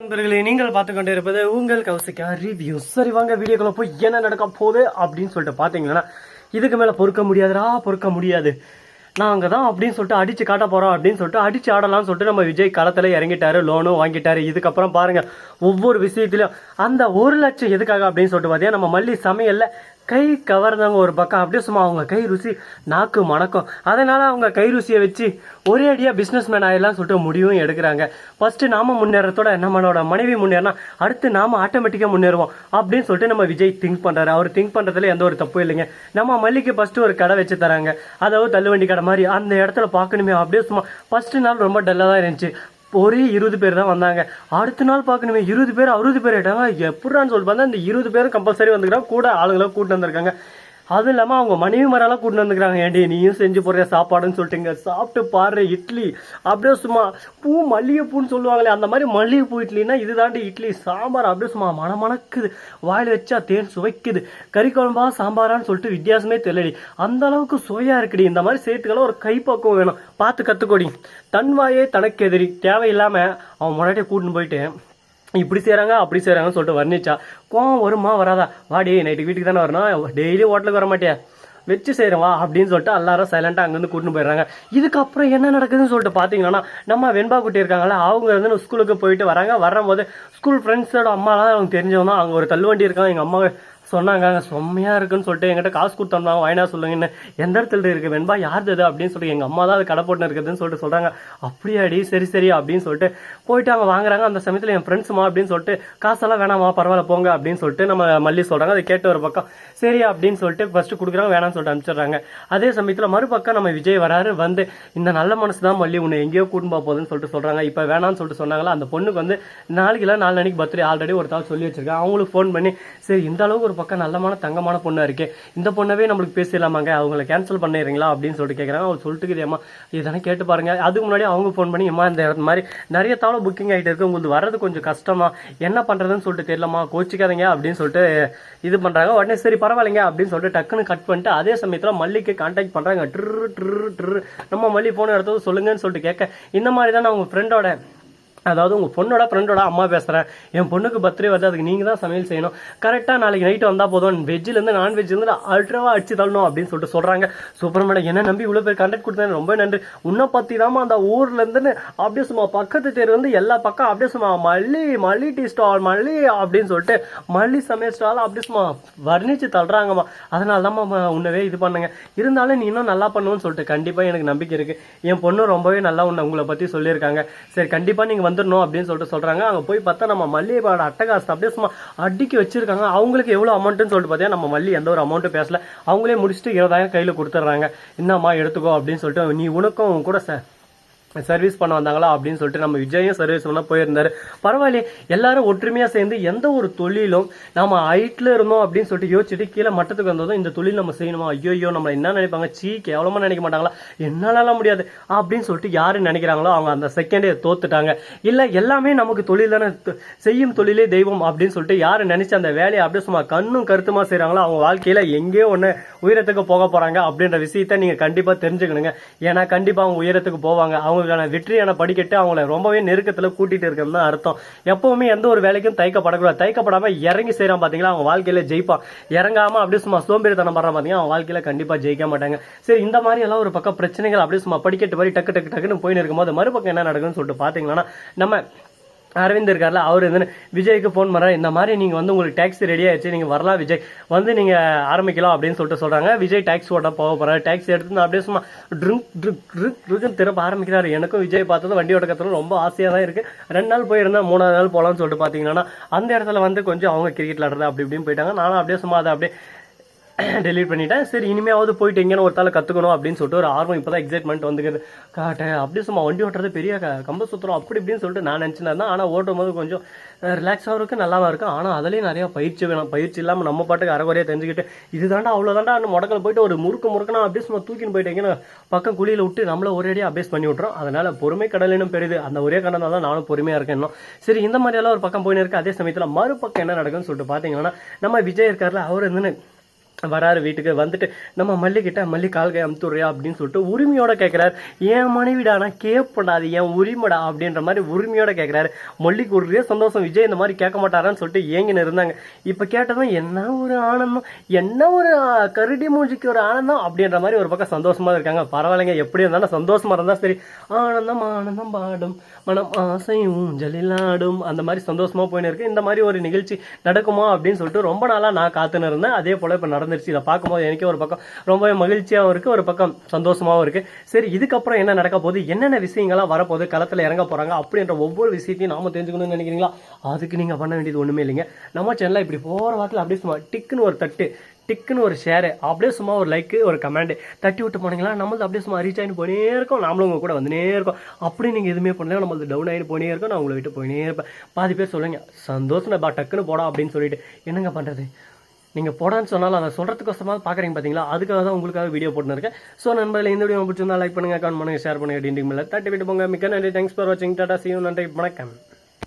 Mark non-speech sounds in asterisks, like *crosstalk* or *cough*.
நண்பர்களே நீங்கள் பார்த்து கொண்டு இருப்பது உங்கள் கௌசிக்கா ரிவ்யூ சரி வாங்க வீடியோக்குள்ள போய் என்ன நடக்க போகுது அப்படின்னு சொல்லிட்டு பார்த்தீங்கன்னா இதுக்கு மேலே பொறுக்க முடியாதுடா பொறுக்க முடியாது. நாங்கள் தான் அப்படின்னு சொல்லிட்டு அடிச்சு காட்ட போறோம் அப்படின்னு சொல்லிட்டு அடிச்சு ஆடலாம்னு சொல்லிட்டு நம்ம விஜய் களத்தில் இறங்கிட்டாரு லோனும் வாங்கிட்டாரு. இதுக்கப்புறம் பாருங்க ஒவ்வொரு விஷயத்திலும் அந்த ஒரு லட்சம் எதுக்காக அப்படின்னு சொல்லிட்டு பார்த்தீங்கன்னா நம்ம மல்லி சமையல்ல கை கவர்ந்தவங்க ஒரு பக்கம் அப்படியே சும்மா அவங்க கை ருசி நாக்கு மணக்கும். அதனால அவங்க கை ருசியை வச்சு ஒரே அடியாக பிஸ்னஸ் மேன் ஆகிடலாம் சொல்லிட்டு முடிவும் எடுக்கிறாங்க. ஃபஸ்ட்டு நாம முன்னேறத்தோட நம்மளோட மனைவி முன்னேறினா அடுத்து நாம ஆட்டோமேட்டிக்காக முன்னேறுவோம் அப்படின்னு சொல்லிட்டு நம்ம விஜய் திங்க் பண்ணுறாரு அவர் திங்க் பண்ணுறதுல எந்த ஒரு தப்பும் இல்லைங்க. நம்ம மல்லிக்கு ஃபஸ்ட்டு ஒரு கடை வச்சு தராங்க. அதாவது தள்ளுவண்டி கடை மாதிரி அந்த இடத்துல பார்க்கணுமே அப்படியே சும்மா ஃபர்ஸ்ட் நாள் ரொம்ப டல்லாக தான் இருந்துச்சு. ஒரே இருபது பேர் தான் வந்தாங்க. அடுத்த நாள் பார்க்கணுமே இருபது பேர் அறுபது பேர் ஆகிட்டாங்க எப்படான்னு சொல்லிட்டு பார்த்தா இந்த இருபது பேரும் கம்பல்சரி வந்துக்கிறாங்க கூட ஆளுங்களை கூட்டு வந்திருக்காங்க. அதுவும் இல்லாமல் அவங்க மனைவி மரெல்லாம் கூட்டு வந்துக்கிறாங்க. ஏண்டி நீயும் செஞ்சு போடுற சாப்பாடுன்னு சொல்லிட்டுங்க சாப்பிட்டு பாரு இட்லி. அப்படியே சும்மா பூ மல்லிகைப்பூன்னு சொல்லுவாங்களே அந்த மாதிரி மல்லிகைப்பூ இட்லினா இதுதாண்டி இட்லி. சாம்பார் அப்படியே சும்மா மணமணக்குது வாயில் வச்சா தேன் சுவைக்குது. கறி குழம்பா சாம்பாரான்னு சொல்லிட்டு வித்தியாசமே தெரியலடி. அந்த அளவுக்கு சுவையாக இருக்குடி. இந்த மாதிரி சேர்த்துக்கெல்லாம் ஒரு கைப்பக்குவம் வேணும். பார்த்து கற்றுக்கோடி தன் வாயே தனக்கு எதிரி தேவையில்லாமல் அவன் முன்னாடியே கூட்டின்னு போயிட்டு இப்படி செய்கிறாங்க அப்படி செய்கிறாங்கன்னு சொல்லிட்டு வர்ணிச்சா கோவம் வருமா வராதா? வாடி நைட்டு வீட்டுக்கு தானே வரணும். டெய்லி ஹோட்டலுக்கு வர மாட்டியா? வச்சு செய்கிறவா வா அப்படின்னு சொல்லிட்டு எல்லாரும் சைலண்டாக அங்கேருந்து கூட்டின்னு போயிடுறாங்க. இதுக்கப்புறம் என்ன நடக்குதுன்னு சொல்லிட்டு பார்த்தீங்கன்னா நம்ம வெண்பா குட்டி இருக்காங்களா அவங்க வந்து ஸ்கூலுக்கு போயிட்டு வராங்க. வரும்போது ஸ்கூல் ஃப்ரெண்ட்ஸோட அம்மாலாம் அவங்க தெரிஞ்சவங்க தான். அங்கே ஒரு தள்ளுவண்டி இருக்காங்க. எங்கள் அம்மா சொன்னாங்க செம்மையாக செம்மையா இருக்குன்னு சொல்லிட்டு எங்கிட்ட காசு கொடுத்தோம்னா வாங்கினா சொல்லுங்கன்னு. எந்த இடத்துல இருக்கு? வெண்பா யார் தது அப்படின்னு சொல்லிட்டு எங்கள் அம்மா தான் அது கடை போட்டு இருக்குதுன்னு சொல்லிட்டு சொல்கிறாங்க அப்படியாடி சரி சரி அப்படின்னு சொல்லிட்டு போயிட்டு அவங்க வாங்குறாங்க. அந்த சமயத்தில் என் ஃப்ரெண்ட்ஸுமா அப்படின்னு சொல்லிட்டு காசெல்லாம் வேணாமா பரவாயில்ல போங்க அப்படின்னு சொல்லிட்டு நம்ம மல்லி சொல்கிறாங்க அதை கேட்டு ஒரு பக்கம் சரி அப்படின்னு சொல்லிட்டு ஃபஸ்ட்டு கொடுக்குறாங்க வேணாம்னு சொல்லிட்டு அனுப்பிச்சிடுறாங்க. அதே சமயத்தில் மறுபக்கம் நம்ம விஜய் வராரு வந்து இந்த நல்ல மனசு தான் மல்லி உன்னை எங்கேயோ கூட்டும்பா போகுதுன்னு சொல்லிட்டு சொல்கிறாங்க இப்போ வேணாம்னு சொல்லிட்டு சொன்னாங்களா? அந்த பொண்ணுக்கு வந்து நாளைக்கு இல்லை நாலு நாளைக்கு பர்த்டே ஆல்ரெடி ஒரு தாள் சொல்லி வச்சிருக்கேன். அவங்களுக்கு ஃபோன் பண்ணி சரி இந்த அளவுக்கு ஒரு பக்கம் நல்லமான தங்கமான பொண்ணாக இருக்கே. இந்த பொண்ணவே நம்மளுக்கு பேசிடலாமாங்க? அவங்கள கேன்சல் பண்ணிடுறீங்களா? அப்படின்னு சொல்லிட்டு கேட்குறாங்க அவங்க சொல்லிட்டு ஏமா இதெல்லாம் கேட்டு பாருங்க. அதுக்கு முன்னாடி அவங்க ஃபோன் பண்ணி அம்மா இந்த மாதிரி நிறைய தவளை புக்கிங் ஆகிட்டு இருக்கு. உங்களுக்கு வர்றது கொஞ்சம் கஷ்டமா? என்ன பண்ணுறதுன்னு சொல்லிட்டு தெரியலமா கோச்சிக்காதீங்க. அப்படின்னு சொல்லிட்டு இது பண்ணுறாங்க உடனே சரி பரவாயில்லைங்க. அப்படின்னு சொல்லிட்டு டக்குன்னு கட் பண்ணிட்டு அதே சமயத்தில் மல்லிக்கு கான்டாக்ட் பண்ணுறாங்க ட்ரு ட்ரு ட்ரு. நம்ம மல்லி போன இடத்துல சொல்லுங்கன்னு சொல்லிட்டு கேட்க இந்த மாதிரி தான் உங்கள் ஃப்ரெண்டோட அதாவது உங்கள் பொண்ணோட ஃப்ரெண்டோட அம்மா பேசுகிறேன் என் பொண்ணுக்கு பர்த்டே வருது அதுக்கு நீங்கள் தான் சமையல் செய்யணும். கரெக்டாக நாளைக்கு நைட்டு வந்தால் போதும். வெஜ்ஜிலேருந்து நான்வெஜ்லேருந்து அல்ட்ராவாக அடிச்சு தள்ளணும் அப்படின்னு சொல்லிட்டு சொல்கிறாங்க சூப்பர் மேடம் என்ன நம்பி இவ்வளோ பேர் கண்டக்ட் கொடுத்தேன் ரொம்ப நன்றி. உன்னை பற்றி தாம்மா அந்த ஊர்லேருந்து அப்படியே சும்மா பக்கத்து தேர் வந்து எல்லா பக்கம் அப்படியே சும்மா மல்லி மல்லி டீ ஸ்டால் மல்லி அப்படின்னு சொல்லிட்டு மல்லி சமையல் ஸ்டால் அப்படியே சும்மா வர்ணிச்சு தள்ளுறாங்கம்மா. அதனால தான்மா உன்னவே இது பண்ணுங்க. இருந்தாலும் நீ இன்னும் நல்லா பண்ணுவேன்னு சொல்லிட்டு கண்டிப்பாக எனக்கு நம்பிக்கை இருக்குது என் பொண்ணு ரொம்பவே நல்லா உன்னை உங்களை பற்றி சொல்லியிருக்காங்க. சரி கண்டிப்பாக நீங்கள் வந்து வந்துடணும் அப்படின்னு சொல்லிட்டு சொல்கிறாங்க அங்கே போய் பார்த்தா நம்ம மல்லிகைப்பாட அட்டகாசத்தை அப்படியே சும்மா அடிக்கி வச்சிருக்காங்க. அவங்களுக்கு எவ்வளோ அமௌண்ட்டுன்னு சொல்லிட்டு பார்த்தீங்கன்னா நம்ம மல்லி எந்த ஒரு அமௌண்ட்டும் பேசல. அவங்களே முடிச்சுட்டு இருபதாயிரம் கையில் கொடுத்துட்றாங்க. என்னம்மா எடுத்துக்கோ அப்படின்னு சொல்லிட்டு நீ உனக்கும் கூட சார் சர்வீஸ் பண்ண வந்தாங்களா அப்படின்னு சொல்லிட்டு நம்ம விஜயும் சர்வீஸ் பண்ண போயிருந்தாரு. பரவாயில்லையே எல்லாரும் ஒற்றுமையா சேர்ந்து எந்த ஒரு தொழிலும் நம்ம ஹைட்ல இருந்தோம் அப்படின்னு சொல்லிட்டு யோசிச்சுட்டு கீழே மட்டத்துக்கு வந்ததும் இந்த தொழில் நம்ம செய்யணுமா? ஐயோ ஐயோ நம்ம என்ன நினைப்பாங்க? சீ கேவலமா நினைக்க மாட்டாங்களா? என்னால முடியாது அப்படின்னு சொல்லிட்டு யாரு நினைக்கிறாங்களோ அவங்க அந்த செகண்டே தோத்துட்டாங்க. இல்ல எல்லாமே நமக்கு தொழில் தானே செய்யும் தொழிலே தெய்வம் அப்படின்னு சொல்லிட்டு யாரு நினைச்சு அந்த வேலையை அப்படியே சும்மா கண்ணும் கருத்துமா செய்கிறாங்களோ அவங்க வாழ்க்கையில எங்கேயோ ஒன்று உயரத்துக்கு போக போறாங்க அப்படின்ற விஷயத்த நீங்க கண்டிப்பா தெரிஞ்சுக்கணுங்க. ஏன்னா கண்டிப்பா அவங்க உயரத்துக்கு போவாங்க. அவங்க அவங்களுக்கான வெற்றியான படிக்கட்டு அவங்கள ரொம்பவே நெருக்கத்தில் கூட்டிட்டு இருக்கிறது தான் அர்த்தம். எப்பவுமே எந்த ஒரு வேலைக்கும் தயக்கப்படக்கூடாது. தயக்கப்படாம இறங்கி செய்கிறான் பாத்தீங்களா? அவங்க வாழ்க்கையில ஜெயிப்பான். இறங்காம அப்படியே சும்மா சோம்பேறித்தனம் பண்ணுறான் பாத்தீங்கன்னா அவன் வாழ்க்கையில கண்டிப்பா ஜெயிக்க மாட்டாங்க. சரி இந்த மாதிரி எல்லாம் ஒரு பக்கம் பிரச்சனைகள் அப்படியே சும்மா படிக்கட்டு மாதிரி டக்கு டக்கு டக்குன்னு போயின்னு இருக்கும்போது மறுபக்கம் என்ன நடக்குன்னு சொல்லிட்டு பார்த்தீங்கன்னா நம்ம அரவிந்த் இருக்கார்ல அவர் வந்து விஜய்க்கு ஃபோன் பண்ணுறாரு இந்த மாதிரி நீங்கள் வந்து உங்களுக்கு டாக்ஸி ரெடி ஆயிடுச்சு நீங்கள் வரலாம் விஜய். வந்து நீங்கள் ஆரம்பிக்கலாம் அப்படின்னு சொல்லிட்டு சொல்கிறாங்க விஜய் டாக்ஸி ஓட்ட போக போகிறாரு டாக்ஸி எடுத்து அப்படியே சும்மா ட்ரிங்க் ட்ரிங்க் ட்ரிங்க் ட்ரிங்க்னு திரும்ப ஆரம்பிக்கிறாரு. எனக்கும் விஜய் பார்த்தது வண்டி ஓட்டக்கத்தில் ரொம்ப ஆசையாக தான் இருக்குது ரெண்டு நாள் போயிருந்தால் மூணாவது நாள் போகலான்னு சொல்லிட்டு பார்த்தீங்கன்னா அந்த இடத்துல வந்து கொஞ்சம் அவங்க கிரிக்கெட் விளாடுறது அப்படி இப்படின்னு போயிட்டாங்க. நானும் அப்படியே சும்மா அதை அப்படியே *clears throat* டெலிட் பண்ணிட்டேன். சரி இனிமேயாவது போயிட்டு எங்கேயும் ஒரு தால கற்றுக்கணும் அப்படின்னு சொல்லிட்டு ஒரு ஆர்வம் இப்போ தான் எக்ஸைட்மெண்ட் வந்துக்குது. காட்ட அப்படியே சும்மா வண்டி ஓட்டுறது பெரிய க- கம்ப அப்படி இப்படின்னு சொல்லிட்டு நான் நினச்சிருந்தேன் ஆனால் ஓட்டும் போது கொஞ்சம் ரிலாக்ஸாகவும் இருக்குது நல்லாவும் இருக்கும். ஆனால் அதுலேயும் நிறையா பயிற்சி வேணும். பயிற்சி இல்லாமல் நம்ம பாட்டுக்கு அரைகுறையாக தெரிஞ்சுக்கிட்டு இதுதாண்டா அவ்வளோதாண்டா முடக்கல் போயிட்டு ஒரு முறுக்கு முறுக்குனா அப்படியே சும்மா தூக்கின்னு போயிட்டு எங்கேயும் பக்கம் குழியில் விட்டு நம்மள ஒரேடியாக அபேஸ் பண்ணி விட்றோம் அதனால் பொறுமை கடலினும் பெரிது அந்த ஒரே கடந்தால் தான் நானும் பொறுமையாக இருக்கேன் இன்னும். சரி இந்த மாதிரியெல்லாம் ஒரு பக்கம் போயின்னு இருக்கு. அதே சமயத்தில் மறுபக்கம் என்ன நடக்குன்னு சொல்லிட்டு பார்த்தீங்கன்னா நம்ம விஜய் இருக்கார்ல அவர் வந்து வராரு வீட்டுக்கு வந்துட்டு நம்ம மல்லிகிட்ட மல்லி கால்கை அமுத்துறியா அப்படின்னு சொல்லிட்டு உரிமையோட கேட்குறாரு என் மனைவிடா நான் கேட்படாது என் உரிமைடா? அப்படின்ற மாதிரி உரிமையோட கேட்குறாரு மல்லிக்கு ஒரே சந்தோஷம் விஜய் இந்த மாதிரி கேட்க மாட்டாரான்னு சொல்லிட்டு ஏங்கின்னு இருந்தாங்க. இப்போ கேட்டதும் என்ன ஒரு ஆனந்தம்? என்ன ஒரு கருடி மூஞ்சிக்கு ஒரு ஆனந்தம்? அப்படின்ற மாதிரி ஒரு பக்கம் சந்தோஷமாக இருக்காங்க. பரவாயில்லைங்க எப்படி இருந்தாலும் சந்தோஷமாக இருந்தால் சரி. ஆனந்தம் ஆனந்தம் பாடும் மனம் ஆசையும் ஜலிலாடும் அந்த மாதிரி சந்தோஷமாக போயின்னு இருக்கு. இந்த மாதிரி ஒரு நிகழ்ச்சி நடக்குமா அப்படின்னு சொல்லிட்டு ரொம்ப நாளாக நான் காத்துன்னு இருந்தேன். அதே போல் இப்போ நடந்துருச்சு இதை பார்க்கும்போது எனக்கே ஒரு பக்கம் ரொம்பவே மகிழ்ச்சியாகவும் இருக்குது ஒரு பக்கம் சந்தோஷமாகவும் இருக்குது சரி இதுக்கப்புறம் என்ன நடக்க போகுது? என்னென்ன விஷயங்கள்லாம் வரப்போகுது? களத்தில் இறங்க போகிறாங்க அப்படின்ற ஒவ்வொரு விஷயத்தையும் நாம தெரிஞ்சுக்கணும்னு நினைக்கிறீங்களா? அதுக்கு நீங்கள் பண்ண வேண்டியது ஒன்றுமே இல்லைங்க. நம்ம சேனலில் இப்படி போகிற வாரத்தில் அப்படியே சும்மா டிக்குன்னு ஒரு தட்டு டிக்குன்னு ஒரு ஷேரு அப்படியே சும்மா ஒரு லைக்கு ஒரு கமெண்ட் தட்டி விட்டு போனீங்களா நம்மளது அப்படியே சும்மா ரீச் ஆகிட்டு போனே இருக்கோம். நாமளும் உங்கள் கூட வந்துனே இருக்கோம். அப்படி நீங்கள் எதுவுமே பண்ணல நம்மளது டவுன் ஆகிட்டு போனே இருக்கோம். நான் உங்களை விட்டு போயினே இருப்பேன். பாதி பேர் சொல்லுங்க சந்தோஷம் நான் டக்குன்னு போடா அப்படின்னு சொல்லிட்டு. என்னங்க பண்ணுறது நீங்கள் போடான்னு சொன்னாலும் அதை சொல்கிறதுக்கோசமாக பார்க்குறீங்க பார்த்தீங்களா அதுக்காக தான் உங்களுக்காக வீடியோ போட்டுருக்கேன் ஸோ நண்பர்களே இந்த வீடியோ பிடிச்சிருந்தா லைக் பண்ணுங்கள் கமெண்ட் பண்ணுங்கள் ஷேர் பண்ணுங்கள் டிண்டிங் மேலே தட்டி விட்டு போங்க. மிக்க நன்றி. தேங்க்ஸ் ஃபார் வாட்சிங் டாடா சியூ நன்றி. வணக்கம்.